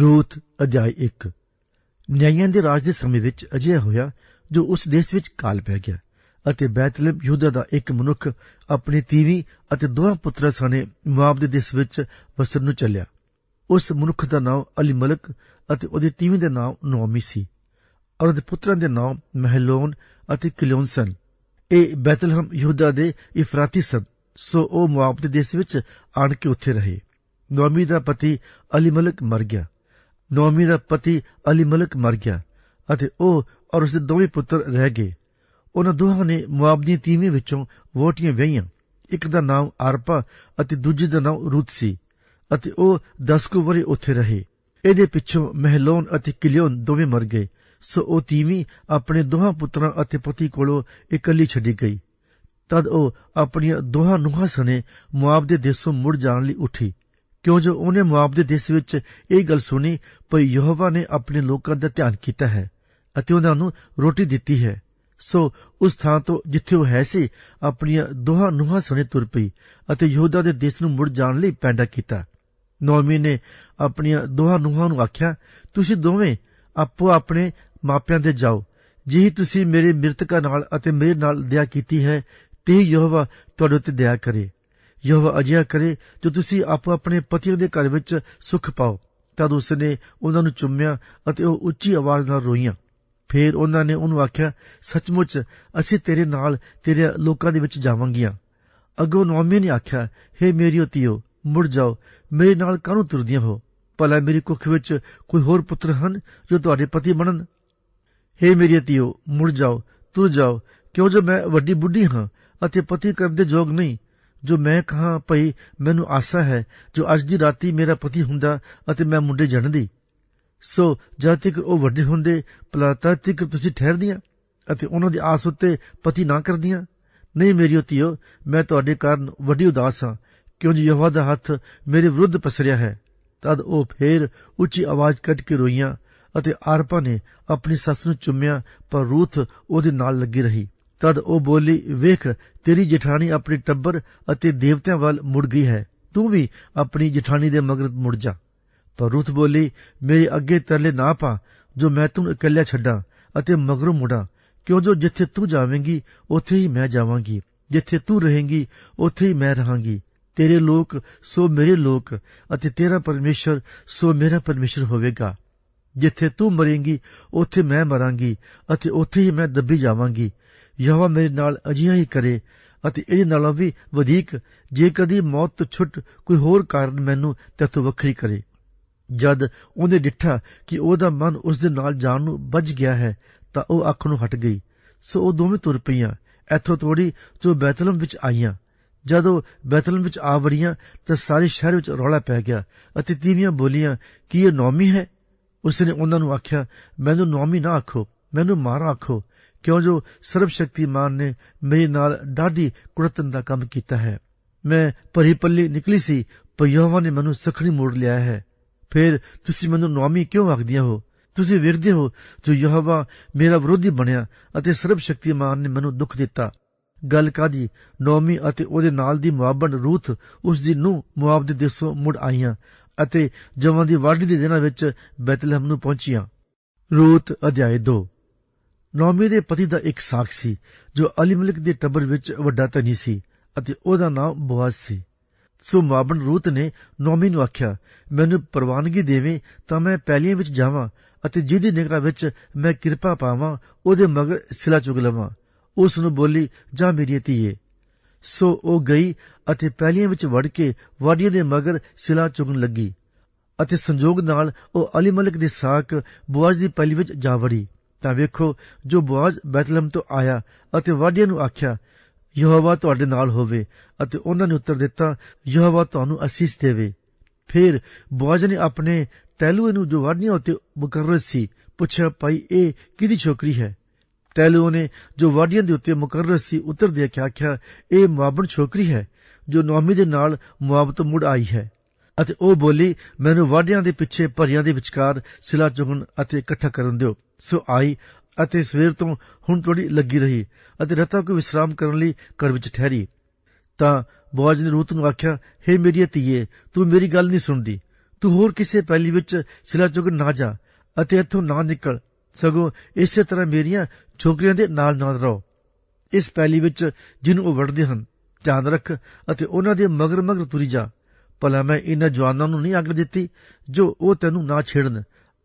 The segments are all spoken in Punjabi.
ਰੂਥ ਅਧਿਆਇ 1 ਨਿਆਂਇਆਂ ਦੇ ਰਾਜ ਦੇ ਸਮੇਂ ਵਿੱਚ ਅਜਿਹਾ ਹੋਇਆ ਜੋ ਉਸ ਦੇਸ਼ ਵਿੱਚ ਕਾਲ ਪੈ ਗਿਆ ਅਤੇ ਬੈਤਲਮ ਯਹੂਦਾ ਦਾ ਇੱਕ ਮਨੁੱਖ ਆਪਣੀ ਤੀਵੀਂ ਅਤੇ ਦੋਹਾਂ ਪੁੱਤਰਾਂ ਸਣੇ ਮੁਆਬ ਦੇ ਦੇਸ਼ ਵਿੱਚ ਵਸਣ ਨੂੰ ਚੱਲਿਆ। ਉਸ ਮਨੁੱਖ ਦਾ ਨਾਮ ਅਲੀਮਲਕ ਅਤੇ ਉਹਦੀ ਤੀਵੀਂ ਦਾ ਨਾਮ ਨੌਮੀ ਸੀ ਔਰ ਉਹਦੇ ਪੁੱਤਰਾਂ ਦੇ ਨਾਮ ਮਹਿਲੋਨ ਅਤੇ ਕਿਲਿਓਨ ਸਨ। ਇਹ ਬੈਤਲਹਮ ਯਹੂਦਾ ਦੇ ਇਫਰਾਤੀ ਸਨ, ਸੋ ਉਹ ਮੁਆਬ ਦੇ ਦੇਸ਼ ਵਿੱਚ ਆਣ ਕੇ ਉੱਥੇ ਰਹੇ। ਨੌਮੀ ਦਾ ਪਤੀ ਅਲੀ ਮਲਕ ਮਰ ਗਿਆ। ਨੌਮੀ ਦਾ ਪਤੀ ਅਲੀ ਮਲਕ ਮਰ ਗਿਆ ਅਤੇ ਉਹ ਔਰ ਉਸਦੇ ਦੋਵੇਂ ਪੁੱਤਰ ਰਹਿ ਗਏ। ਉਹਨਾਂ ਦੋਹਾਂ ਨੇ ਮੁਆਬ ਦੀਆਂ ਤੀਵੀਂ ਵਿੱਚੋਂ ਵੋਟੀਆਂ ਵਹੀਆਂ ਇੱਕ ਦਾ ਨਾਮ ਆਰਪਾ ਅਤੇ ਦੂਜੇ ਦਾ ਨਾਮ ਰੂਤ ਸੀ ਅਤੇ ਉਹ 10 ਕੁ ਵਰੇ ਉੱਥੇ ਰਹੇ। ਇਹਦੇ ਪਿੱਛੋਂ ਮਹਿਲੋਨ ਅਤੇ ਕਿਲਿਓਨ ਦੋਵੇਂ ਮਰ ਗਏ। ਸੋ ਉਹ ਤੀਵੀਂ ਆਪਣੇ ਦੋਹਾਂ ਪੁੱਤਰਾਂ ਅਤੇ ਪਤੀ ਕੋਲੋਂ ਇਕੱਲੀ ਛੱਡੀ ਗਈ। ਤਦ ਉਹ ਆਪਣੀਆਂ ਦੋਹਾਂ ਨੂੰਹਾਂ ਸਣੇ ਮੁਆਬ ਦੇ ਦੇਸ਼ੋਂ ਮੁੜ ਜਾਣ ਲਈ ਉੱਠੀ। ਕਿਉਂ ਜੋ ਉਹਨੇ ਮੁਆਬ ਦੇ ਦੇਸ਼ ਵਿੱਚ ਇਹ ਗੱਲ ਸੁਣੀ, ਭਈ ਯਹੋਵਾ ਨੇ ਆਪਣੇ ਲੋਕਾਂ ਦਾ ਧਿਆਨ ਕੀਤਾ ਹੈ ਅਤੇ ਉਹਨਾਂ ਨੂੰ ਰੋਟੀ ਦਿੱਤੀ ਹੈ। ਸੋ ਉਸ ਥਾਂ ਤੋਂ ਜਿੱਥੇ ਉਹ ਹੈ ਸੀ, ਆਪਣੀਆਂ ਦੋਹਾਂ ਨੂੰਹਾਂ ਸੁਣੇ ਤੁਰ ਪਈ ਅਤੇ ਯਹੂਦਾ ਦੇ ਦੇਸ਼ ਨੂੰ ਮੁੜ ਜਾਣ ਲਈ ਪੈਂਡਾ ਕੀਤਾ। ਨੌਮੀ ਨੇ ਆਪਣੀਆਂ ਦੋਹਾਂ ਨੂੰਹਾਂ ਨੂੰ ਆਖਿਆ, ਤੁਸੀਂ ਦੋਵੇਂ ਆਪੋ ਆਪਣੇ ਮਾਪਿਆਂ ਦੇ ਜਾਓ। ਜਿਹੀ ਤੁਸੀਂ ਮੇਰੇ ਮਿਰਤਕਾ ਨਾਲ ਅਤੇ ਮੇਰੇ ਨਾਲ ਦਇਆ ਕੀਤੀ ਹੈ ਤੇ ਯਹੋਵਾ ਤੁਹਾਡੇ ਉੱਤੇ ਦਇਆ ਕਰੇ। ਯਹੋਵਾ ਅਜਿਹਾ ਕਰੇ ਜੋ ਤੁਸੀਂ ਆਪੋ ਆਪਣੇ ਪਤੀਆਂ ਦੇ ਘਰ ਵਿੱਚ ਸੁਖ ਪਾਓ। ਤਦ ਉਸਨੇ ਉਹਨਾਂ ਨੂੰ ਚੁੰਮਿਆ ਅਤੇ ਉਹ ਉੱਚੀ ਆਵਾਜ਼ ਨਾਲ ਰੋਈਆਂ। ਫਿਰ ਉਹਨਾਂ ਨੇ ਉਹਨੂੰ ਆਖਿਆ, ਸੱਚਮੁੱਚ ਅਸੀਂ ਤੇਰੇ ਨਾਲ ਤੇਰੇ ਲੋਕਾਂ ਦੇ ਵਿੱਚ ਜਾਵਾਂਗੀਆਂ। ਅੱਗੋਂ ਨੌਮੀ ਨੇ ਆਖਿਆ हे ਮੇਰੀ ਧੀਓ, ਮੁੜ ਜਾਓ। ਮੇਰੇ ਨਾਲ ਕਾਹਨੂੰ ਤੁਰਦੀਆਂ ਹੋ? ਭਲਾ ਮੇਰੀ ਕੁੱਖ ਵਿੱਚ ਕੋਈ ਹੋਰ ਪੁੱਤਰ ਹਨ ਜੋ ਤੁਹਾਡੇ ਪਤੀ ਬਣਨ? हे ਮੇਰੀ ਧੀਓ, ਮੁੜ ਜਾਓ, ਤੁਰ ਜਾਓ। ਕਿਉਂ ਜੋ ਮੈਂ ਵੱਡੀ ਬੁੱਢੀ ਹਾਂ ਅਤੇ ਪਤੀ ਕਰਨ ਦੇ ਯੋਗ ਨਹੀਂ ਜੋ ਮੈਂ ਕਹਾ, ਭਈ ਮੈਨੂੰ ਆਸਾ ਹੈ ਜੋ ਅੱਜ ਦੀ ਰਾਤੀ ਮੇਰਾ ਪਤੀ ਹੁੰਦਾ ਅਤੇ ਮੈਂ ਮੁੰਡੇ ਜਣਦੀ ਸੋ ਜਦ ਤੱਕ ਉਹ ਵੱਡੇ ਹੁੰਦੇ, ਭਲਾ ਤਦ ਤੱਕ ਤੁਸੀਂ ਠਹਿਰਦੀਆਂ ਅਤੇ ਉਹਨਾਂ ਦੀ ਆਸ ਉੱਤੇ ਪਤੀ ਨਾ ਕਰਦੀਆਂ। ਨਹੀਂ ਮੇਰੀ ਧੀਓ, ਮੈਂ ਤੁਹਾਡੇ ਕਾਰਨ ਵੱਡੀ ਉਦਾਸ ਹਾਂ, ਕਿਉਂ ਜੀ ਯਹੋਵਾ ਦਾ ਹੱਥ ਮੇਰੇ ਵਿਰੁੱਧ ਪਸਰਿਆ ਹੈ। ਤਦ ਉਹ ਫੇਰ ਉੱਚੀ ਆਵਾਜ਼ ਕੱਢ ਕੇ ਰੋਈਆਂ ਅਤੇ ਆਰਪਾ ਨੇ ਆਪਣੀ ਸੱਸ ਨੂੰ ਚੁੰਮਿਆ, ਪਰ ਰੂਥ ਉਹਦੇ ਨਾਲ ਲੱਗੀ ਰਹੀ। ਤਦ ਉਹ ਬੋਲੀ, ਵੇਖ, ਤੇਰੀ ਜਠਾਣੀ ਆਪਣੀ ਟੱਬਰ ਅਤੇ ਦੇਵਤਿਆਂ ਵੱਲ ਮੁੜ ਗਈ ਹੈ। ਤੂੰ ਵੀ ਆਪਣੀ ਜਠਾਣੀ ਦੇ ਮਗਰ ਮੁੜ ਜਾ। ਪਰ ਰੂਥ ਬੋਲੀ, ਮੇਰੇ ਅੱਗੇ ਤਰਲੇ ਨਾ ਪਾ, ਜੋ ਮੈਂ ਤੈਨੂੰ ਇਕੱਲਿਆ ਛੱਡਾਂ ਅਤੇ ਮਗਰੋਂ ਮੁੜਾਂ। ਕਿਉਂ ਜੋ ਜਿੱਥੇ ਤੂੰ ਜਾਵੇਂਗੀ, ਉੱਥੇ ਹੀ ਮੈਂ ਜਾਵਾਂਗੀ। ਜਿੱਥੇ ਤੂੰ ਰਹੇਂਗੀ, ਉੱਥੇ ਹੀ ਮੈਂ ਰਹਾਂਗੀ। ਤੇਰੇ ਲੋਕ ਸੋ ਮੇਰੇ ਲੋਕ ਅਤੇ ਤੇਰਾ ਪਰਮੇਸ਼ਰ ਸੋ ਮੇਰਾ ਪਰਮੇਸ਼ਰ ਹੋਵੇਗਾ। ਜਿੱਥੇ ਤੂੰ ਮਰੇਂਗੀ, ਉੱਥੇ ਮੈਂ ਮਰਾਂਗੀ ਅਤੇ ਉੱਥੇ ਹੀ ਮੈਂ ਦੱਬੀ ਜਾਵਾਂਗੀ। ਯਹੋਵਾ ਮੇਰੇ ਨਾਲ ਅਜਿਹਾ ਹੀ ਕਰੇ ਅਤੇ ਇਹਦੇ ਨਾਲੋਂ ਵੀ ਵਧੇਕ ਜੇ ਕਦੀ ਮੌਤ ਤੋਂ ਛੁੱਟ ਕੋਈ ਹੋਰ ਕਾਰਨ ਮੈਨੂੰ ਤੇਤੋਂ ਵੱਖਰੀ ਕਰੇ। ਜਦ ਉਹਨੇ ਡਿੱਠਾ ਕਿ ਉਹਦਾ ਮਨ ਉਸ ਦੇ ਨਾਲ ਜਾਣ ਨੂੰ ਵੱਜ ਗਿਆ ਹੈ, ਤਾਂ ਉਹ ਅੱਖ ਨੂੰ ਹਟ ਗਈ। ਸੋ ਉਹ ਦੋਵੇਂ ਤੁਰ ਪਈਆਂ। ਇੱਥੋਂ ਤੋੜੀ ਜੋ ਬੈਤਲਮ ਵਿੱਚ ਆਈਆਂ। ਜਦੋਂ ਬੈਤਲਮ ਵਿੱਚ ਆ ਵੜੀਆਂ, ਤਾਂ ਸਾਰੇ ਸ਼ਹਿਰ ਵਿੱਚ ਰੌਲਾ ਪੈ ਗਿਆ ਅਤੇ ਤੀਵੀਆਂ ਬੋਲੀਆਂ, ਕਿ ਇਹ ਨੌਮੀ ਹੈ? ਉਸਨੇ ਉਹਨਾਂ ਨੂੰ ਆਖਿਆ, ਮੈਨੂੰ ਨੌਮੀ ਨਾ ਆਖੋ, ਮੈਨੂੰ ਮਾਰਾ ਆਖੋ। ਕਿਉਂ ਜੋ ਸਰਬ ਸ਼ਕਤੀਮਾਨ ਨੇ ਮੇਰੇ ਨਾਲ ਡਾਢੀ ਕੁੜਤਨ ਦਾ ਕੰਮ ਕੀਤਾ ਹੈ। ਮੈਂ ਭਰੀ ਪੱਲੀ ਨਿਕਲੀ ਸੀ, ਪਰ ਯਹੋਵਾ ਨੇ ਮੈਨੂੰ ਸਖਣੀ ਮੋੜ ਲਿਆ ਹੈ। ਫਿਰ ਤੁਸੀਂ ਮੈਨੂੰ ਨੌਮੀ ਕਿਉਂ ਆਖਦੀਆਂ ਹੋ? ਤੁਸੀਂ ਵੇਖਦੇ ਹੋ ਜੋ ਯਹੋਵਾ ਮੇਰਾ ਵਿਰੋਧੀ ਬਣਿਆ ਅਤੇ ਸਰਬ ਸ਼ਕਤੀਮਾਨ ਨੇ ਮੈਨੂੰ ਦੁੱਖ ਦਿੱਤਾ। ਗੱਲ ਕਾਦੀ ਨੌਮੀ ਅਤੇ ਉਹਦੇ ਨਾਲ ਦੀ ਮੁਆਬਨ ਰੂਥ ਉਸ ਦੀ ਨੂੰ ਮੁਆਬ ਦੇ ਦੇਸੋਂ ਮੁੜ ਆਈਆਂ ਅਤੇ ਜਵਾਂ ਦੀ ਵਾਢੀ ਦੇ ਦਿਨਾਂ ਵਿੱਚ ਬੈਤਲਹਮ ਨੂੰ ਪਹੁੰਚੀਆਂ। ਰੂਥ ਅਧਿਆਇ 2 ਨੌਮੀ ਦੇ ਪਤੀ ਦਾ ਇੱਕ ਸਾਖ ਸੀ, ਜੋ ਅਲੀ ਮਲਿਕ ਦੇ ਟੱਬਰ ਵਿੱਚ ਵੱਡਾ ਧਨੀ ਸੀ ਅਤੇ ਉਹਦਾ ਨਾਮ ਬੋਆਜ਼ ਸੀ। ਸੋ ਮਾਬਨ ਰੂਤ ਨੇ ਨੌਮੀ ਨੂੰ ਆਖਿਆ, ਮੈਨੂੰ ਪ੍ਰਵਾਨਗੀ ਦੇਵੇਂ ਤਾਂ ਮੈਂ ਪਹਿਲੀਆਂ ਵਿੱਚ ਜਾਵਾਂ ਅਤੇ ਜਿਹਦੀ ਨਿਗਾਹ ਵਿੱਚ ਮੈਂ ਕਿਰਪਾ ਪਾਵਾਂ, ਉਹਦੇ ਮਗਰ ਸਿਲਾ ਚੁਗ ਲਵਾਂ। ਉਸ ਨੂੰ ਬੋਲੀ, ਜਾ ਮੇਰੀ ਧੀਏ। ਸੋ ਉਹ ਗਈ ਅਤੇ ਪਹਿਲੀਆਂ ਵਿੱਚ ਵੜ ਕੇ ਵਾਡੀਆਂ ਦੇ ਮਗਰ ਸਿਲਾ ਚੁਗਣ ਲੱਗੀ ਅਤੇ ਸੰਜੋਗ ਨਾਲ ਉਹ ਅਲੀ ਮਲਕ ਦੇ ਸਾਕ ਬੁਆਜ਼ ਦੀ ਪਹਿਲੀ ਵਿੱਚ ਜਾ ਵੜੀ। ਤਾਂ ਵੇਖੋ, ਜੋ ਬੁਆਜ਼ ਬੈਤਲਮ ਤੋਂ ਆਇਆ ਅਤੇ ਵਾਢੀਆਂ ਨੂੰ ਆਖਿਆ, ਯਹੋਵਾ ਤੁਹਾਡੇ ਨਾਲ ਹੋਵੇ ਅਤੇ ਉਹਨਾਂ ਨੇ ਉੱਤਰ ਦਿੱਤਾ, ਯਹੋਵਾ ਤੁਹਾਨੂੰ ਅਸੀਸ ਦੇਵੇ। ਫਿਰ ਬੁਆਜ਼ ਨੇ ਆਪਣੇ ਟੈਲੂਏ ਨੂੰ ਜੋ ਵਾਢੀਆਂ ਉੱਤੇ ਮੁਕਰਰ ਸੀ, ਪੁੱਛਿਆ, ਭਾਈ, ਇਹ ਕਿਹਦੀ ਛੋਕਰੀ ਹੈ? ਟੈਲੂਏ ਨੇ ਜੋ ਵਾਢੀਆਂ ਦੇ ਉੱਤੇ ਮੁਕਰਰ ਸੀ ਉੱਤਰ ਦੇ ਕੇ ਆਖਿਆ, ਇਹ ਮੁਆਬਨ ਛੋਕਰੀ ਹੈ, ਜੋ ਨੌਮੀ ਦੇ ਨਾਲ ਮੁਆਬ ਤੋਂ ਮੁੜ ਆਈ ਹੈ। ਅਤੇ ਉਹ ਬੋਲੀ, ਮੈਨੂੰ ਵਾਢਿਆਂ ਦੇ ਪਿੱਛੇ ਭਰੀਆਂ ਦੇ ਵਿਚਕਾਰ ਸਿਲਾ ਚੁਗਣ ਅਤੇ ਇਕੱਠਾ ਕਰਨ ਦਿਓ। ਸੋ ਆਈ ਅਤੇ ਸਵੇਰ ਤੋਂ ਹੁਣ ਥੋੜੀ ਲੱਗੀ ਰਹੀ ਅਤੇ ਰਤਾ ਕੋ ਵਿਸਰਾਮ ਕਰਨ ਲਈ ਘਰ ਵਿੱਚ ਠਹਿਰੀ। ਤਾਂ ਬੋਆਜ ਨੇ ਰੂਤ ਨੂੰ ਆਖਿਆ हे ਮੇਰੀ ਧੀਏ, ਤੂੰ ਮੇਰੀ ਗੱਲ ਨਹੀਂ ਸੁਣਦੀ। ਤੂੰ ਹੋਰ ਕਿਸੇ ਪੈਲੀ ਵਿੱਚ ਸਿਲਾ ਚੁਗਣ ਨਾ ਜਾ ਅਤੇ ਇੱਥੋਂ ਨਾ ਨਿਕਲ। ਸਗੋਂ ਇਸੇ ਤਰ੍ਹਾਂ ਮੇਰੀਆਂ ਛੋਕਰੀਆਂ ਦੇ ਨਾਲ ਨਾਲ ਰਹੋ। ਇਸ ਪੈਲੀ ਵਿੱਚ ਜਿਹਨੂੰ ਉਹ ਵੜਦੇ ਹਨ, ਧਿਆਨ ਰੱਖ ਅਤੇ ਉਹਨਾਂ ਦੇ ਮਗਰ ਮਗਰ ਤੁਰੀ ਜਾ। ਭਲਾ ਮੈਂ ਇਹਨਾਂ ਜਵਾਨਾਂ ਨੂੰ ਨਹੀਂ ਅੱਗ ਦਿੱਤੀ, ਜੋ ਉਹ ਤੈਨੂੰ ਨਾ ਛੇੜਨ,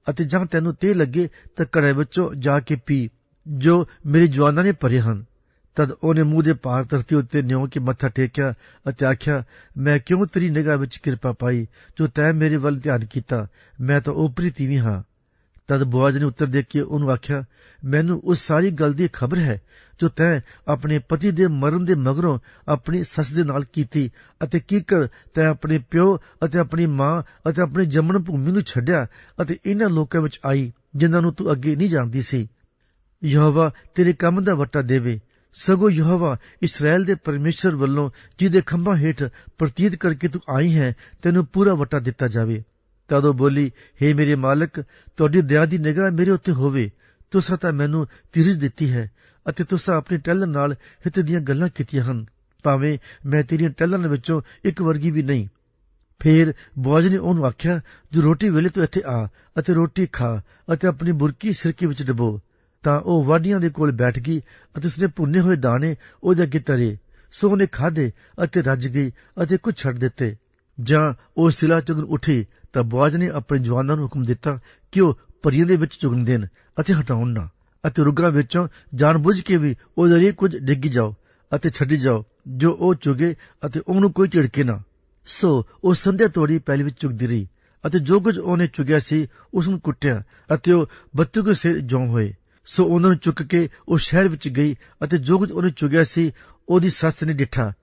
ਅਤੇ ਜਾਂ ਤੈਨੂੰ ਤੇ ਲੱਗੇ ਤਾਂ ਘੜੇ ਵਿੱਚੋਂ ਜਾ ਕੇ ਪੀ, ਜੋ ਮੇਰੇ ਜਵਾਨਾਂ ਨੇ ਭਰੇ ਹਨ। ਤਦ ਉਹਨੇ ਮੂੰਹ ਦੇ ਪਾਰ ਧਰਤੀ ਉੱਤੇ ਨਿਉ ਕੇ ਮੱਥਾ ਟੇਕਿਆ ਅਤੇ ਆਖਿਆ, ਮੈਂ ਕਿਉਂ ਤੇਰੀ ਨਿਗਾਹ ਵਿੱਚ ਕਿਰਪਾ ਪਾਈ, ਜੋ ਤੈਂ ਮੇਰੇ ਵੱਲ ਧਿਆਨ ਕੀਤਾ, ਮੈਂ ਤਾਂ ਉਪਰੀ ਤੀਵੀਂ ਹਾਂ। ਤਦ ਬੁਆਜ ਨੇ ਉੱਤਰ ਦੇ ਕੇ ਉਹਨੂੰ ਆਖਿਆ, ਮੈਨੂੰ ਉਸ ਸਾਰੀ ਗੱਲ ਦੀ ਖਬਰ ਹੈ ਜੋ ਤੈਂ ਆਪਣੇ ਪਤੀ ਦੇ ਮਰਨ ਦੇ ਮਗਰੋਂ ਆਪਣੀ ਸੱਸ ਦੇ ਨਾਲ ਕੀਤੀ ਅਤੇ ਕੀ ਕਰ ਤੈਂ ਆਪਣੇ ਪਿਓ ਅਤੇ ਆਪਣੀ ਮਾਂ ਅਤੇ ਆਪਣੀ ਜੰਮਣ ਭੂਮੀ ਨੂੰ ਛੱਡਿਆ ਅਤੇ ਇਹਨਾਂ ਲੋਕਾਂ ਵਿੱਚ ਆਈ ਜਿਨ੍ਹਾਂ ਨੂੰ ਤੂੰ ਅੱਗੇ ਨਹੀਂ ਜਾਣਦੀ ਸੀ। ਯਹੋਵਾ ਤੇਰੇ ਕੰਮ ਦਾ ਵਟਾ ਦੇਵੇ। ਸਗੋ ਯਹੋਵਾ ਇਸਰਾਇਲ ਦੇ ਪਰਮੇਸ਼ਰ ਵੱਲੋਂ ਜਿਹਦੇ ਖੰਭਾਂ ਹੇਠ ਪ੍ਰਤੀਤ ਕਰਕੇ ਤੂੰ ਆਈ ਹੈ, ਤੈਨੂੰ ਪੂਰਾ ਵਟਾ ਦਿੱਤਾ ਜਾਵੇ। ਤਦ ਉਹ ਬੋਲੀ हे ਮੇਰੇ ਮਾਲਕ, ਤੁਹਾਡੀ ਦਇਆ ਦੀ ਨਿਗਾਹ ਮੇਰੇ ਉੱਤੇ ਹੋਵੇ। ਤੁਸੀਂ ਤਾਂ ਮੈਨੂੰ ਤਿਰਜ ਦਿੱਤੀ ਹੈ ਅਤੇ ਤੁਸੀਂ ਆਪਣੀ ਟਹਿਲਣ ਨਾਲ ਹਿੱਤ ਦੀਆਂ ਗੱਲਾਂ ਕੀਤੀਆਂ ਹਨ। ਭਾਵੇਂ ਮੈਂ ਤੇਰੀਆਂ ਟਹਿਲਣ ਵਿੱਚੋਂ ਇੱਕ ਵਰਗੀ ਵੀ ਨਹੀਂ। ਫੇਰ ਬੋਜ ਨੇ ਉਹਨੂੰ ਆਖਿਆ ਜੋ ਰੋਟੀ ਵੇਲੇ ਤੂੰ ਇੱਥੇ ਆ ਅਤੇ ਰੋਟੀ ਖਾ ਅਤੇ ਆਪਣੀ ਬੁਰਕੀ ਸਿਰਕੀ ਵਿੱਚ ਡਬੋ। ਤਾਂ ਉਹ ਵਾਢੀਆਂ ਦੇ ਕੋਲ ਬੈਠ ਗਈ ਅਤੇ ਉਸਨੇ ਭੁੰਨੇ ਹੋਏ ਦਾਣੇ ਉਹਦੇ ਅੱਗੇ ਤਰੇ ਸੋ ਉਹਨੇ ਖਾਦੇ ਅਤੇ ਰੱਜ ਗਈ ਅਤੇ ਕੁਝ ਛੱਡ ਦਿੱਤੇ। ਜਾਂ ਉਹ ਸਿਲਾ ਚੁਗਣ ਉੱਠੀ ਤਾਂ ਬੋਜ ਨੇ ਆਪਣੇ ਜਵਾਨਾਂ ਨੂੰ ਹੁਕਮ ਦਿੱਤਾ ਕਿ ਉਹ ਪਰੀਆਂ ਦੇ ਵਿੱਚ ਚੁਗਣ ਦੇਣ ਅਤੇ ਹਟਾਉਣ ਨਾ ਅਤੇ ਰੁੱਗਾਂ ਵਿੱਚੋਂ ਜਾਣਬੁੱਝ ਕੇ ਵੀ ਉਹਦੇ ਲਈ ਕੁਝ ਡਿੱਗੀ ਜਾਓ ਅਤੇ ਛੱਡੀ ਜਾਓ, ਜੋ ਉਹ ਚੁਗੇ ਅਤੇ ਉਹਨੂੰ ਕੋਈ ਝਿੜਕੇ ਨਾ। ਸੋ ਉਹ ਸੰਧਿਆ ਤੋੜੀ ਪਹਿਲੀ ਵਿੱਚ ਚੁਗਦੀ ਰਹੀ ਅਤੇ ਜੋ ਕੁਝ ਉਹਨੇ ਚੁਗਿਆ ਸੀ, ਉਸ ਨੂੰ ਕੁੱਟਿਆ ਅਤੇ ਉਹ ਬੱਤੂ ਦੇ ਸਿਰ ਜੋਂ ਹੋਏ। ਸੋ ਉਹਨਾਂ ਨੂੰ ਚੁੱਕ ਕੇ ਉਹ ਸ਼ਹਿਰ ਵਿੱਚ ਗਈ ਅਤੇ ਜੋ ਕੁਝ ਉਹਨੇ ਚੁਗਿਆ ਸੀ, ਉਹਦੀ ਸੱਸ ਨੇ ਡਿੱਠਾ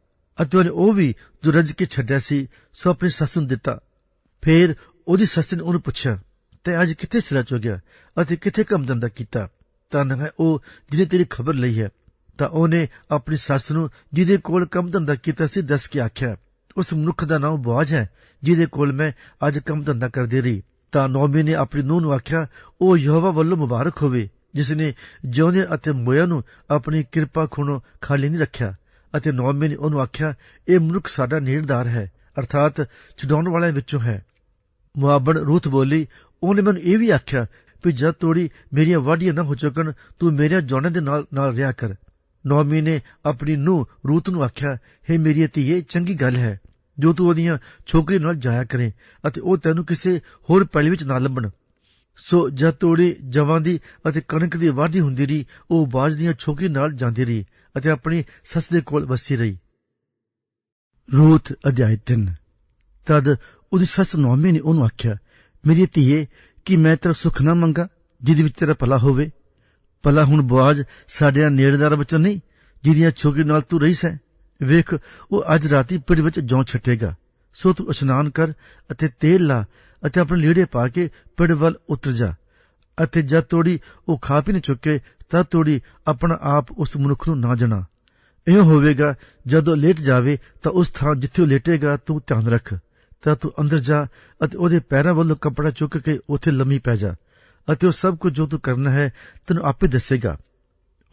ਅਤੇ ਉਹਨੇ ਉਹ ਵੀ ਜੋ ਰੱਜ ਕੇ ਛੱਡਿਆ ਸੀ। ਸੋ ਆਪਣੀ ਸੱਸ ਨੂੰ ਦਿੱਤਾ। ਫੇਰ ਉਹਦੀ ਸੱਸ ਨੇ ਉਹਨੂੰ ਪੁੱਛਿਆ, ਤੇ ਅੱਜ ਕਿੱਥੇ ਸਿਲਾ ਚੁਗਿਆ ਅਤੇ ਕਿੱਥੇ ਕੰਮ ਧੰਦਾ ਕੀਤਾ? ਤਾਂ ਹੈ ਉਹ ਜਿਹਨੇ ਤੇਰੀ ਖਬਰ ਲਈ ਹੈ। ਤਾਂ ਉਹਨੇ ਆਪਣੀ ਸੱਸ ਨੂੰ, ਜਿਹਦੇ ਕੋਲ ਕੰਮ ਧੰਦਾ ਕੀਤਾ ਸੀ, ਦੱਸ ਕੇ ਆਖਿਆ, ਉਸ ਮਨੁੱਖ ਦਾ ਨਾਮ ਬਵਾਜ ਹੈ, ਜਿਹਦੇ ਕੋਲ ਮੈਂ ਅੱਜ ਕੰਮ ਧੰਦਾ ਕਰਦੀ ਰਹੀ। ਤਾਂ ਨੌਮੀ ਨੇ ਆਪਣੀ ਨੂੰਹ ਨੂੰ ਆਖਿਆ, ਉਹ ਯਹੋਵਾ ਵੱਲੋਂ ਮੁਬਾਰਕ ਹੋਵੇ, ਜਿਸ ਨੇ ਜਿਉਂਦੇ ਅਤੇ ਮੋਇਆ ਨੂੰ ਆਪਣੀ ਕਿਰਪਾ ਖੁਣੋ ਖਾਲੀ ਨਹੀਂ ਰੱਖਿਆ। ਅਤੇ ਨੌਮੀ ਨੇ ਉਹਨੂੰ ਆਖਿਆ, ਇਹ ਮਨੁੱਖ ਸਾਡਾ ਨੇੜਦਾਰ ਹੈ, ਅਰਥਾਤ ਛਡਾਉਣ ਵਾਲਿਆਂ ਵਿੱਚੋਂ ਹੈ। ਮੁਆਬਣ ਰੂਥ ਬੋਲੀ, ਉਹਨੇ ਮੈਨੂੰ ਇਹ ਵੀ ਆਖਿਆ ਵੀ ਜਦ ਤੋੜੀ ਮੇਰੀਆਂ ਵਾਢੀਆਂ ਨਾ ਹੋ ਚੁੱਕਣ, ਤੂੰ ਮੇਰੇ ਜੋਨਾਂ ਦੇ ਨਾਲ ਨਾਲ ਰਿਹਾ ਕਰ। ਨੌਮੀ ਨੇ ਆਪਣੀ ਨੂੰ ਰੂਤ ਨੂੰ ਆਖਿਆ, ਹੈ ਮੇਰੀ ਧੀਏ, ਚੰਗੀ ਗੱਲ ਹੈ। ਜੋ ਤੂੰ ਉਹਦੀਆਂ ਛੋਕਰੀ ਨਾਲ ਜਾਇਆ ਕਰੇ ਅਤੇ ਉਹ ਤੈਨੂੰ ਕਿਸੇ ਹੋਰ ਪੈਲੀ ਵਿੱਚ ਨਾ ਲੱਭਣ। ਸੋ ਜਦ ਤੋੜੀ ਜਵਾਂ ਦੀ ਅਤੇ ਕਣਕ ਦੀ ਵਾਢੀ ਹੁੰਦੀ ਰਹੀ, ਉਹ ਬਾਜ ਦੀਆਂ ਛੋਕਰੀ ਨਾਲ ਜਾਂਦੀ ਰਹੀ ਅਤੇ ਆਪਣੀ ਸੱਸ ਦੇ ਕੋਲ ਵਸੀ ਰਹੀ। ਰੂਥ ਅਧਿਆਇ 3 ਤਦ ਉਹਦੀ ਸੱਸ ਨੌਮੀ ਨੇ ਉਹਨੂੰ ਆਖਿਆ, ਮੇਰੀ ਧੀਏ, ਕਿ ਮੈਂ ਤੇਰਾ ਸੁੱਖ ਨਾ ਮੰਗਾ, ਜਿਹਦੇ ਵਿੱਚ ਤੇਰਾ ਭਲਾ ਹੋਵੇ? ਭਲਾ ਹੁਣ ਬਵਾਜ ਸਾਡਿਆਂ ਨੇੜੇਦਾਰ ਵਿੱਚ ਨਹੀਂ, ਜਿਹਦੀਆਂ ਛੋਕਰੀ ਨਾਲ ਤੂੰ ਰਹੀ ਸੈਂ ਵੇਖ, ਉਹ ਅੱਜ ਰਾਤੀ ਪਿੰਡ ਵਿੱਚ ਜੌਂ ਛੱਟੇਗਾ। ਸੋ ਤੂੰ ਇਸ਼ਨਾਨ ਕਰ ਅਤੇ ਤੇਲ ਲਾ ਅਤੇ ਆਪਣੇ ਲੀੜੇ ਪਾ ਕੇ ਪਿੰਡ ਵੱਲ ਉਤਰ ਜਾ। ਅਤੇ ਜਦ ਤੋੜੀ ਉਹ ਖਾ ਪੀ ਨ ਚੁੱਕੇ, ਤਦ ਤੋੜੀ ਆਪਣਾ ਆਪ ਉਸ ਮਨੁੱਖ ਨੂੰ ਨਾ ਜਣਾ। ਇਹ ਹੋਵੇਗਾ, ਜਦੋਂ ਲੇਟ ਜਾਵੇ ਤਾਂ ਉਸ ਥਾਂ ਜਿੱਥੇ ਉਹ ਲੇਟੇਗਾ ਤੂੰ ਧਿਆਨ ਰੱਖ। ਤਾਂ ਤੂੰ ਅੰਦਰ ਜਾ ਅਤੇ ਉਹਦੇ ਪੈਰਾਂ ਵੱਲੋਂ ਕੱਪੜਾ ਚੁੱਕ ਕੇ ਉੱਥੇ ਲੰਮੀ ਪੈ ਜਾ ਅਤੇ ਉਹ ਸਭ ਕੁਝ ਜੋ ਤੂੰ ਕਰਨਾ ਹੈ ਤੈਨੂੰ ਆਪੇ ਦੱਸੇਗਾ।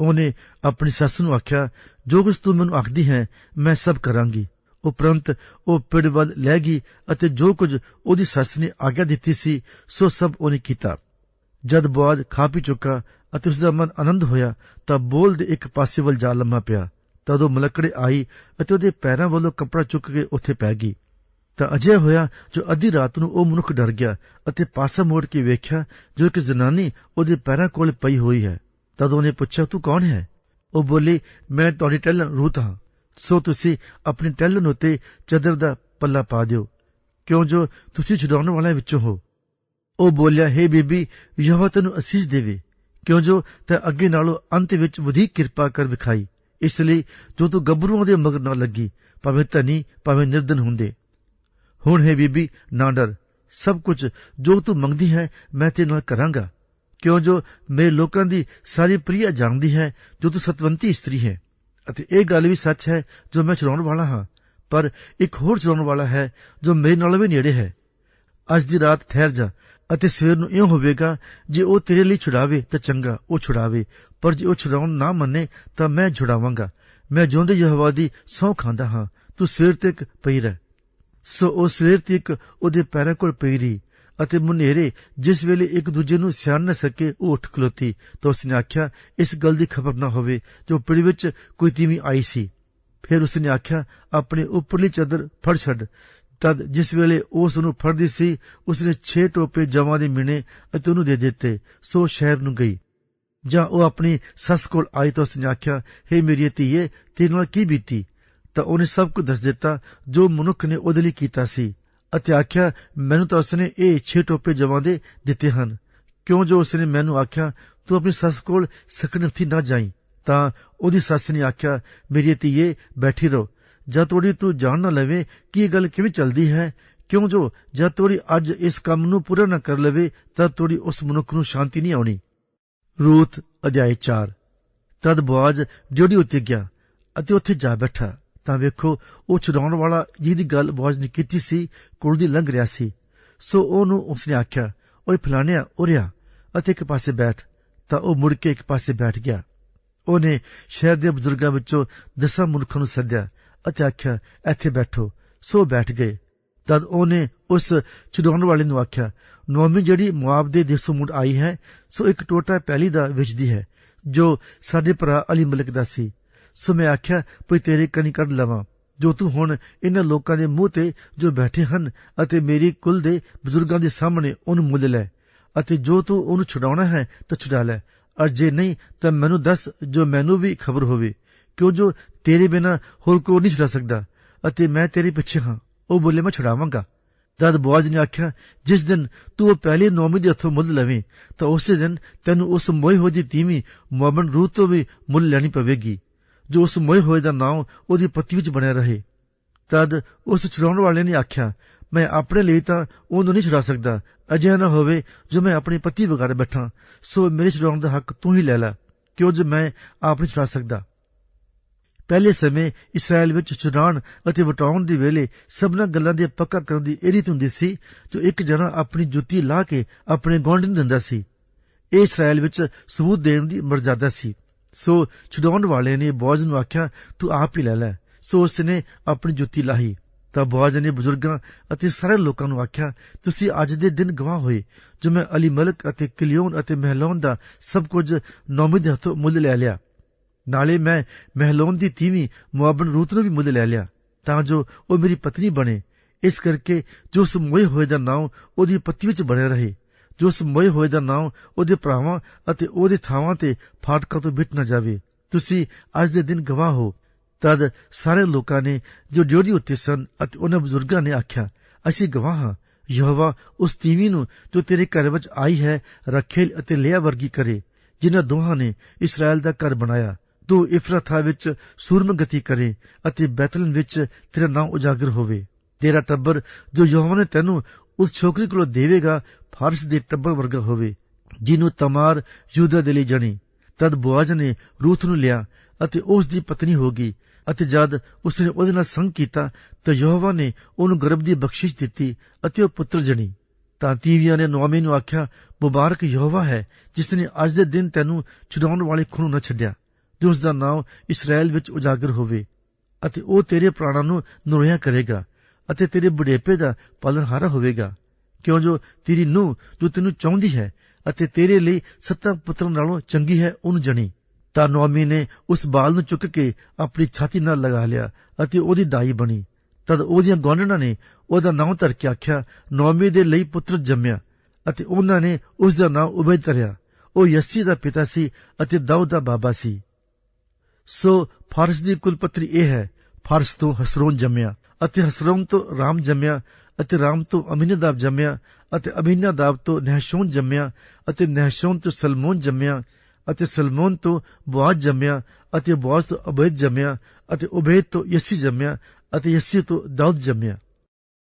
ਉਹਨੇ ਆਪਣੀ ਸੱਸ ਨੂੰ ਆਖਿਆ, ਜੋ ਕੁਝ ਤੂੰ ਮੈਨੂੰ ਆਖਦੀ ਹੈ, ਮੈਂ ਸਭ ਕਰਾਂਗੀ। ਉਪਰੰਤ ਉਹ ਪਿੰਡ ਵੱਲ ਲੈ ਗਈ ਅਤੇ ਜੋ ਕੁਝ ਉਹਦੀ ਸੱਸ ਨੇ ਆਗਿਆ ਦਿੱਤੀ ਸੀ, ਸੋ ਸਭ ਉਹਨੇ ਕੀਤਾ। ਜਦ ਬਵਾਜ ਖਾ ਪੀ ਚੁੱਕਾ ਅਤੇ ਉਸ ਦਾ ਮਨ ਆਨੰਦ ਹੋਇਆ, ਤਾਂ ਬੋਲ ਦੇ ਇੱਕ ਪਾਸੇ ਵੱਲ ਜਾ ਲੰਮਾ ਪਿਆ। ਤਦ ਉਹ ਮਲਕੜੇ ਆਈ ਅਤੇ ਉਹਦੇ ਪੈਰਾਂ ਵੱਲੋਂ ਕੱਪੜਾ ਚੁੱਕ ਕੇ ਉੱਥੇ ਪੈ ਗਈ। ਤਾਂ ਅਜੇ ਹੋਇਆ ਜੋ ਅੱਧੀ ਰਾਤ ਨੂੰ ਉਹ ਮਨੁੱਖ ਡਰ ਗਿਆ ਅਤੇ ਪਾਸਾ ਮੋੜ ਕੇ ਵੇਖਿਆ ਜੋ ਇੱਕ ਜ਼ਨਾਨੀ ਉਹਦੇ ਪੈਰਾਂ ਕੋਲ ਪਈ ਹੋਈ ਹੈ। ਤਦ ਉਹਨੇ ਪੁੱਛਿਆ, ਤੂੰ ਕੌਣ ਹੈ? ਉਹ ਬੋਲੀ, ਮੈਂ ਤੁਹਾਡੀ ਟੈਲਨ ਰੂਤ ਹਾਂ। ਸੋ ਤੁਸੀਂ ਆਪਣੀ ਟੈਲਨ ਉਤੇ ਚਦਰ ਦਾ ਪੱਲਾ ਪਾ ਦਿਓ। ਕਿਉਂ ਜੋ ਤੁਸੀਂ ਛਡਾਉਣ ਵਾਲਿਆਂ ਵਿੱਚੋਂ ਹੋ? ਉਹ ਬੋਲਿਆ, ਹੈ ਬੀਬੀ, ਯਹੋਵਾ ਤੈਨੂੰ ਅਸੀਸ ਦੇਵੇ। ਕਿਉਂ ਜੋ ਤੈ ਅੱਗੇ ਨਾਲੋਂ ਅੰਤ ਵਿੱਚ ਵਧੇਕ ਕਿਰਪਾ ਕਰ ਵਿਖਾਈ। ਇਸ ਲਈ ਜੋ ਤੂੰ ਗੱਭਰੂਆਂ ਦੇ ਮਗਰ ਨਾ ਲੱਗੀ, ਭਾਵੇਂ ਧਨੀ, ਭਾਵੇਂ ਨਿਰਦਨ ਹੁੰਦੇ। ਹੁਣ ਹੈ ਬੀਬੀ, ਨਾ ਡਰ। ਸਭ ਕੁਝ ਜੋ ਤੂੰ ਮੰਗਦੀ ਹੈ, ਮੈਂ ਤੇਰੇ ਨਾਲ ਕਰਾਂਗਾ। ਕਿਉਂ ਜੋ ਮੇਰੇ ਲੋਕਾਂ ਦੀ ਸਾਰੀ ਪ੍ਰਿਆ ਜਾਣਦੀ ਹੈ, ਜੋ ਤੂੰ ਸਤਵੰਤੀ ਇਸਤਰੀ ਹੈ। ਅਤੇ ਇਹ ਗੱਲ ਵੀ ਸੱਚ ਹੈ, ਜੋ ਮੈਂ ਚਲਾਉਣ ਵਾਲਾ ਹਾਂ। ਪਰ ਇੱਕ ਹੋਰ ਚਲਾਉਣ ਵਾਲਾ ਹੈ, ਜੋ ਮੇਰੇ ਨਾਲ ਵੀ ਨੇੜੇ ਹੈ। ਅੱਜ ਦੀ ਰਾਤ ਠਹਿਰ ਜਾ, ਅਤੇ ਸਵੇਰ ਨੂੰ ਇਉਂ ਹੋਵੇਗਾ, ਜੇ ਉਹ ਤੇਰੇ ਲਈ ਛੁਡਾਵੇ, ਤਾਂ ਚੰਗਾ, ਉਹ ਛੁਡਾਵੇ। ਪਰ ਜੇ ਉਹ ਛੁਡਾਉਣ ਨਾ ਮੰਨੇ, ਤਾਂ ਮੈਂ ਛੁਡਾਵਾਂਗਾ। ਮੈਂ ਜਿਉਂਦੇ ਯਹੋਵਾ ਦੀ ਸੌ ਖਾਂਦਾ ਹਾਂ। ਤੂੰ ਸਵੇਰ ਤੱਕ ਪਈ ਰਹਿ। ਸੋ ਉਹ ਸਵੇਰ ਤੱਕ ਉਹਦੇ ਪੈਰਾਂ ਕੋਲ ਪਈ ਰਹੀ ਅਤੇ ਮੁਨੇਰੇ ਜਿਸ ਵੇਲੇ ਇੱਕ ਦੂਜੇ ਨੂੰ ਸਿਆਣ ਨਾ ਸਕੇ, ਉਹ ਉੱਠ ਖਲੋਤੀ। ਤਾਂ ਉਸਨੇ ਆਖਿਆ, ਇਸ ਗੱਲ ਦੀ ਖਬਰ ਨਾ ਹੋਵੇ ਜੋ ਪਿੜ ਵਿੱਚ ਕੋਈ ਤੀਵੀਂ ਆਈ ਸੀ। ਫਿਰ ਉਸਨੇ ਆਖਿਆ, ਆਪਣੇ ਉੱਪਰਲੀ ਚਾਦਰ ਫੜ ਛੱਡ। ਤਦ ਜਿਸ ਵੇਲੇ ਉਸ ਨੂੰ ਫੜਦੀ ਸੀ, ਉਸਨੇ 6 ਟੋਪੇ ਜਮਾਂ ਦੇ ਮਿਣੇ ਅਤੇ ਉਹਨੂੰ ਦੇ ਦਿੱਤੇ। ਸੋ ਸ਼ਹਿਰ ਨੂੰ ਗਈ। ਜਾਂ ਉਹ ਆਪਣੀ ਸੱਸ ਕੋਲ ਆਈ ਤਾਂ ਉਸਨੇ ਆਖਿਆ, ਹੈ ਮੇਰੀ ਧੀਏ, ਤੇਰੇ ਨਾਲ ਕੀ ਬੀਤੀ? ਤਾਂ ਉਹਨੇ ਸਭ ਕੁਝ ਦੱਸ ਦਿੱਤਾ ਜੋ ਮਨੁੱਖ ਨੇ ਉਹਦੇ ਲਈ ਕੀਤਾ ਸੀ ਅਤੇ ਆਖਿਆ, ਮੈਨੂੰ ਤਾਂ ਉਸਨੇ ਇਹ 6 ਟੋਪੇ ਜਮਾਂ ਦੇ ਦਿੱਤੇ ਹਨ। ਕਿਉਂ ਜੋ ਉਸਨੇ ਮੈਨੂੰ ਆਖਿਆ, ਤੂੰ ਆਪਣੀ ਸੱਸ ਕੋਲ ਸਕਣਫੀ ਨਾ ਜਾਈ। ਤਾਂ ਉਹਦੀ ਸੱਸ ਨੇ ਆਖਿਆ, ਮੇਰੀ ਧੀਏ, ਬੈਠੀ ਰਹੋ। ਜਦ ਤੋੜੀ ਤੂੰ ਜਾਣ ਨਾ ਲਵੇ, ਕਿ ਇਹ ਗੱਲ ਕਿਵੇਂ ਚੱਲਦੀ ਹੈ? ਕਿਉਂ ਜੋ ਜਦ ਤੋੜੀ ਅੱਜ ਇਸ ਕੰਮ ਨੂੰ ਪੂਰਾ ਨਾ ਕਰ ਲਵੇ ਤਦ ਤੋੜੀ ਉਸ ਮਨੁੱਖ ਨੂੰ ਸ਼ਾਂਤੀ ਨਹੀਂ ਆਉਣੀ। ਰੂਤ ਅਧਿਆਇ 4 ਤਦ ਬਵਾਜ ਡਿਊਟੀ ਉੱਤੇ ਗਿਆ ਅਤੇ ਉੱਥੇ ਜਾ ਬੈਠਾ। ਤਾਂ ਵੇਖੋ, ਉਹ ਛੁਡਾਉਣ ਵਾਲਾ ਜਿਹਦੀ ਗੱਲ ਬਵਾਜ ਨੇ ਕੀਤੀ ਸੀ, ਕੋਲ ਦੀ ਲੰਘ ਰਿਹਾ ਸੀ। ਸੋ ਉਹਨੂੰ ਉਸਨੇ ਆਖਿਆ, ਓਏ ਫਲਾਣਿਆ, ਉਰਿਆ, ਅਤੇ ਇੱਕ ਪਾਸੇ ਬੈਠ। ਤਾਂ ਉਹ ਮੁੜ ਕੇ ਇੱਕ ਪਾਸੇ ਬੈਠ ਗਿਆ। ਉਹਨੇ ਸ਼ਹਿਰ ਦੇ ਬਜ਼ੁਰਗਾਂ ਵਿੱਚੋਂ ਦਸਾਂ ਮਨੁੱਖਾਂ ਨੂੰ ਸੱਦਿਆ ਅਤੇ ਆਖਿਆ, ਇੱਥੇ ਬੈਠੋ। ਸੋ ਬੈਠ ਗਏ। ਤਦ ਉਹਨੇ ਉਸ ਛੁਡਾਉਣ ਵਾਲੇ ਨੂੰ ਆਖਿਆ, ਨੌਮੀ ਜਿਹੜੀ ਮੁਆਬ ਦੇ ਦੇਸੋਂ ਮੁੰਡ ਆਈ ਹੈ, ਸੋ ਇੱਕ ਟੋਟਾ ਪਹਿਲੀ ਦਾ ਵੇਚਦੀ ਹੈ, ਜੋ ਸਾਡੇ ਭਰਾ ਅਲੀ ਮਲਕ ਦਾ ਸੀ। ਸੋ ਮੈਂ ਆਖਿਆ, ਭਈ ਤੇਰੇ ਕਨੀ ਕੱਢ ਲਵਾਂ। ਜੋ ਤੂੰ ਹੁਣ ਇਹਨਾਂ ਲੋਕਾਂ ਦੇ ਮੂੰਹ ਤੇ ਜੋ ਬੈਠੇ ਹਨ ਅਤੇ ਮੇਰੀ ਕੁਲ ਦੇ ਬਜ਼ੁਰਗਾਂ ਦੇ ਸਾਹਮਣੇ ਉਹਨੂੰ ਮੁੱਲ ਲੈ ਅਤੇ ਜੋ ਤੂੰ ਉਹਨੂੰ ਛੁਡਾਉਣਾ ਹੈ ਤਾਂ ਛੁਡਾ ਲੈ। ਅਰ ਜੇ ਨਹੀਂ ਤਾਂ ਮੈਨੂੰ ਦੱਸ ਜੋ ਮੈਨੂੰ ਵੀ ਖਬਰ ਹੋਵੇ। ਕਿਉਂ ਜੋ ਤੇਰੇ ਬਿਨਾ ਹੋਰ ਕੋਈ ਨਹੀਂ ਛੁਡਾ ਸਕਦਾ ਅਤੇ ਮੈਂ ਤੇਰੇ ਪਿੱਛੇ ਹਾਂ। ਉਹ ਬੋਲੇ, ਮੈਂ ਛੁਡਾਵਾਂਗਾ। ਤਦ ਬੋਆਜ਼ ਨੇ ਆਖਿਆ, ਜਿਸ ਦਿਨ ਤੂੰ ਉਹ ਪਹਿਲੇ ਨੌਮੀ ਦੇ ਹੱਥੋਂ ਮੁੱਲ ਲਵੇਂ ਤਾਂ ਉਸੇ ਦਿਨ ਤੈਨੂੰ ਉਸ ਮੋਏ ਹੋ ਦੀ ਤੀਵੀਂ ਮੋਮਨ ਰੂਹ ਤੋਂ ਵੀ ਮੁੱਲ ਲੈਣੀ ਪਵੇਗੀ। ਜੋ ਉਸ ਮੋਏ ਹੋਏ ਦਾ ਨਾਮ ਉਹਦੀ ਪਤੀ ਵਿੱਚ ਬਣਿਆ ਰਹੇ। ਤਦ ਉਸ ਛੁਡਾਉਣ ਵਾਲੇ ਨੇ ਆਖਿਆ, ਮੈਂ ਆਪਣੇ ਲਈ ਤਾਂ ਉਹਨੂੰ ਨਹੀਂ ਛੁਡਾ ਸਕਦਾ। ਅਜਿਹਾ ਨਾ ਹੋਵੇ ਜੋ ਮੈਂ ਆਪਣੀ ਪਤੀ ਵਗਾਰੇ ਬੈਠਾ। ਸੋ ਮੇਰੇ ਛੁਡਾਉਣ ਦਾ ਹੱਕ ਤੂੰ ਹੀ ਲੈ ਲੈ, ਕਿਉਂ ਜੇ ਮੈਂ ਆਪ ਨਹੀਂ ਛੁਡਾ ਸਕਦਾ? ਪਹਿਲੇ ਸਮੇਂ ਇਸਰਾਇਲ ਵਿੱਚ ਚੁਣਾਣ ਅਤੇ ਵਟਾਉਣ ਦੇ ਵੇਲੇ ਸਭਨਾਂ ਗੱਲਾਂ ਦੇ ਪੱਕਾ ਕਰਨ ਦੀ ਇਹ ਰੀਤ ਹੁੰਦੀ ਸੀ, ਜੋ ਇੱਕ ਜਣਾ ਆਪਣੀ ਜੁੱਤੀ ਲਾ ਕੇ ਆਪਣੇ ਗੋਂਡ ਨੂੰ ਦਿੰਦਾ ਸੀ। ਇਹ ਇਸਰਾਇਲ ਵਿੱਚ ਸਬੂਤ ਦੇਣ ਦੀ ਮਰਜ਼ਾਦਾ ਸੀ। ਸੋ ਛੁਡਾਉਣ ਵਾਲੇ ਨੇ ਬੋਜ਼ ਨੂੰ ਆਖਿਆ, ਤੂੰ ਆਪ ਹੀ ਲੈ ਲੈ। ਸੋ ਉਸ ਨੇ ਆਪਣੀ ਜੁੱਤੀ ਲਾਹੀ। ਤਾਂ ਬੋਜ਼ ਨੇ ਬਜ਼ੁਰਗਾਂ ਅਤੇ ਸਾਰੇ ਲੋਕਾਂ ਨੂੰ ਆਖਿਆ, ਤੁਸੀਂ ਅੱਜ ਦੇ ਦਿਨ ਗਵਾਹ ਹੋਏ, ਜੋ ਮੈਂ ਅਲੀ ਮਲਕ ਅਤੇ ਕਿਲਿਓਨ ਅਤੇ ਮਹਿਲੋਨ ਦਾ ਸਭ ਕੁਝ ਨੌਮੀ ਦੇ ਹੱਥੋਂ ਮੁੱਲ ਲੈ ਲਿਆ। ਨਾਲੇ ਮੈਂ ਮਹਿਲੋਨ ਦੀ ਤੀਵੀਂ ਮੁਆਬਨ ਰੂਤ ਨੂੰ ਵੀ ਮੁੱਲ ਲੈ ਲਿਆ, ਤਾਂ ਜੋ ਉਹ ਮੇਰੀ ਪਤਨੀ ਬਣੇ। ਇਸ ਕਰਕੇ ਜੋ ਉਸ ਮੋਏ ਹੋਏ ਦਾ ਨਾਮ ਉਹਦੀ ਪਤੀ ਵਿੱਚ ਬਣਿਆ ਰਹੇ। ਜੋ ਉਸ ਮੋਏ ਹੋਏ ਦਾ ਨਾਮ ਉਹਦੇ ਭਰਾਵਾਂ ਅਤੇ ਉਹਦੇ ਥਾਵਾਂ ਤੇ ਫਾਟਕਾਂ ਤੋਂ ਮਿਟ ਨਾ ਜਾਵੇ। ਤੁਸੀਂ ਅੱਜ ਦੇ ਦਿਨ ਗਵਾਹ ਹੋ। ਤਦ ਸਾਰੇ ਲੋਕਾਂ ਨੇ ਜੋ ਡਿਊਟੀ ਉੱਤੇ ਸਨ ਅਤੇ ਉਹਨਾਂ ਬਜ਼ੁਰਗਾਂ ਨੇ ਆਖਿਆ, ਅਸੀਂ ਗਵਾਹ ਹਾਂ। ਯਹੋਵਾ ਉਸ ਤੀਵੀ ਨੂੰ ਜੋ ਤੇਰੇ ਘਰ ਵਿੱਚ ਆਈ ਹੈ, ਰਖੇਲ ਅਤੇ ਲਿਆ ਵਰਗੀ ਕਰੇ, ਜਿਨ੍ਹਾਂ ਦੋਹਾਂ ਨੇ ਇਸਰਾਇਲ ਦਾ ਘਰ ਬਣਾਇਆ। ਤੂੰ ਇਫਰਥਾ ਵਿੱਚ ਸੂਰਮ ਗਤੀ ਕਰੇ ਅਤੇ ਬੈਤਲਨ ਵਿੱਚ ਤੇਰਾ ਨਾਮ ਉਜਾਗਰ ਹੋਵੇ। ਤੇਰਾ ਟੱਬਰ ਜੋ ਯਹੋਵਾ ਨੇ ਤੈਨੂੰ ਉਸ ਛੋਕਰੀ ਕੋਲੋਂ ਦੇਵੇਗਾ ਫਾਰਸ ਦੇ ਟੱਬਰ ਵਰਗਾ ਹੋਵੇ ਜਿਹਨੂੰ ਤਮਾਰ ਯੂਦਾ ਦੇ ਲਈ ਜਣੀ ਤਦ ਬੋਆਜ ਨੇ ਰੂਥ ਨੂੰ ਲਿਆ ਅਤੇ ਉਸ ਦੀ ਪਤਨੀ ਹੋ ਗਈ ਅਤੇ ਜਦ ਉਸਨੇ ਉਹਦੇ ਨਾਲ ਸੰਗ ਕੀਤਾ ਤਾਂ ਯਹੋਵਾ ਨੇ ਉਹਨੂੰ ਗਰਭ ਦੀ ਬਖਸ਼ਿਸ਼ ਦਿੱਤੀ ਅਤੇ ਉਹ ਪੁੱਤਰ ਜਣੀ ਤਾਂ ਤੀਵੀਆਂ ਨੇ ਨੋਮੀ ਨੂੰ ਆਖਿਆ ਮੁਬਾਰਕ ਯਹੋਵਾ ਹੈ ਜਿਸ ਨੇ ਅੱਜ ਦੇ ਦਿਨ ਤੈਨੂੰ ਛੁਡਾਉਣ ਵਾਲੇ ਖੂਨ ਨਾ ਛੱਡਿਆ ਤੇ ਉਸ ਦਾ ਨਾਮ ਇਸਰਾਇਲ ਵਿੱਚ ਉਜਾਗਰ ਹੋਵੇ ਅਤੇ ਉਹ ਤੇਰੇ ਪ੍ਰਾਣਾਂ ਨੂੰ ਨਰੋਇਆ ਕਰੇਗਾ ਅਤੇ ਤੇਰੇ ਬੁਢੇਪੇ ਦਾ ਪਾਲਣਹਾਰਾ ਹੋਵੇਗਾ। ਕਿਉਂ ਜੋ ਤੇਰੀ ਨੂੰ ਜੋ ਤੈਨੂੰ ਚਾਹੁੰਦੀ ਹੈ ਅਤੇ ਤੇਰੇ ਲਈ ਸੱਤਾ ਪੁੱਤਰਾਂ ਨਾਲੋਂ ਚੰਗੀ ਹੈ, ਉਹਨੂੰ ਜਣੀ। ਤਾਂ ਨੋਮੀ ਨੇ ਉਸ ਬਾਲ ਨੂੰ ਚੁੱਕ ਕੇ ਆਪਣੀ ਛਾਤੀ ਨਾਲ ਲਗਾ ਲਿਆ ਅਤੇ ਉਹਦੀ ਦਾਈ ਬਣੀ। ਤਦ ਉਹਦੀਆਂ ਗਵਾਂਢਣਾਂ ਨੇ ਉਹਦਾ ਨਾਮ ਧਰ ਕੇ ਆਖਿਆ ਨੌਮੀ ਦੇ ਲਈ ਪੁੱਤਰ ਜੰਮਿਆ। ਅਤੇ ਉਹਨਾਂ ਨੇ ਉਸ ਦਾ ਨਾਮ ਉਬੈਦ ਧਰਿਆ। ਉਹ ਯੱਸੀ ਦਾ ਪਿਤਾ ਸੀ ਅਤੇ ਦਾਊਦ ਦਾ ਬਾਬਾ ਸੀ। ਸੋ ਫਾਰਸ ਦੀ ਕੁਲਪਤਰੀ ਇਹ ਹੈ ਫਾਰਸ ਤੋਂ ਹਸਰੋਨ ਜੰਮਿਆ ਅਤੇ ਹਸਰੋਨ ਤੋਂ ਰਾਮ ਜੰਮਿਆ ਅਤੇ ਰਾਮ ਤੋਂ ਅਮੀਨਾਦਾਬ ਜੰਮਿਆ ਅਤੇ ਅਮੀਨਾਦਾਬ ਤੋਂ ਨਹਿਸ਼ੋਨ ਜੰਮਿਆ ਅਤੇ ਨਹਿਸ਼ੋਨ ਤੋਂ ਸਲਮੋਨ ਜੰਮਿਆ ਅਤੇ ਸਲਮੋਨ ਤੋਂ ਬੁਆਜ ਜੰਮਿਆ ਅਤੇ ਬੁਆਜ ਤੋਂ ਅਬੈਦ ਜੰਮਿਆ ਅਤੇ ਉਬੈਦ ਤੋਂ ਯਸੀ ਜੰਮਿਆ ਅਤੇ ਯਸੀ ਤੋਂ ਦਾਊਦ ਜੰਮਿਆ।